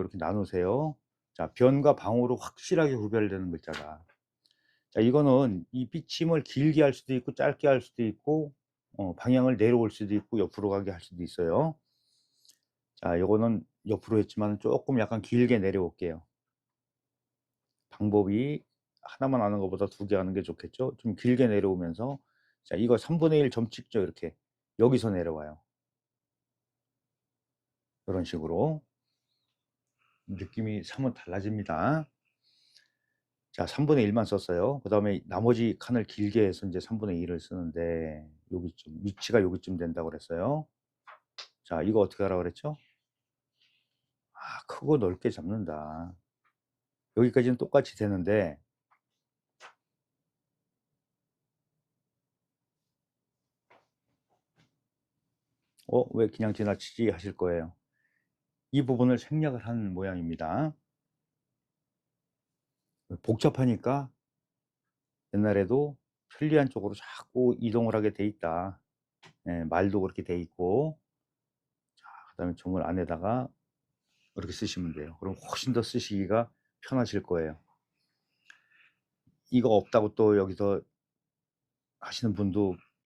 이렇게 나누세요. 자, 변과 방으로 확실하게 구별되는 글자다. 자, 이거는 이 삐침을 길게 할 수도 있고 짧게 할 수도 있고 어, 방향을 내려올 수도 있고 옆으로 가게 할 수도 있어요. 자, 이거는 옆으로 했지만 조금 약간 길게 내려올게요. 방법이 하나만 하는 것보다 두 개 하는 게 좋겠죠. 좀 길게 내려오면서 자, 이거 3분의 1 점 찍죠. 이렇게 여기서 내려와요. 이런 식으로 느낌이 3은 달라집니다. 자, 3분의 1만 썼어요. 그 다음에 나머지 칸을 길게 해서 이제 3분의 1을 쓰는데, 여기쯤, 위치가 여기쯤 된다고 그랬어요. 자, 이거 어떻게 하라고 그랬죠? 아, 크고 넓게 잡는다. 여기까지는 똑같이 되는데, 어, 왜 그냥 지나치지 하실 거예요. 이 부분을 생략을 하는 모양입니다. 복잡하니까 옛날에도 편리한 쪽으로 자꾸 이동을 하게 돼 있다. 예, 말도 그렇게 돼 있고, 자, 그 다음에 종을 안에다가 이렇게 쓰시면 돼요. 그럼 훨씬 더 쓰시기가 편하실 거예요. 이거 없다고 또 여기서 하시는 분도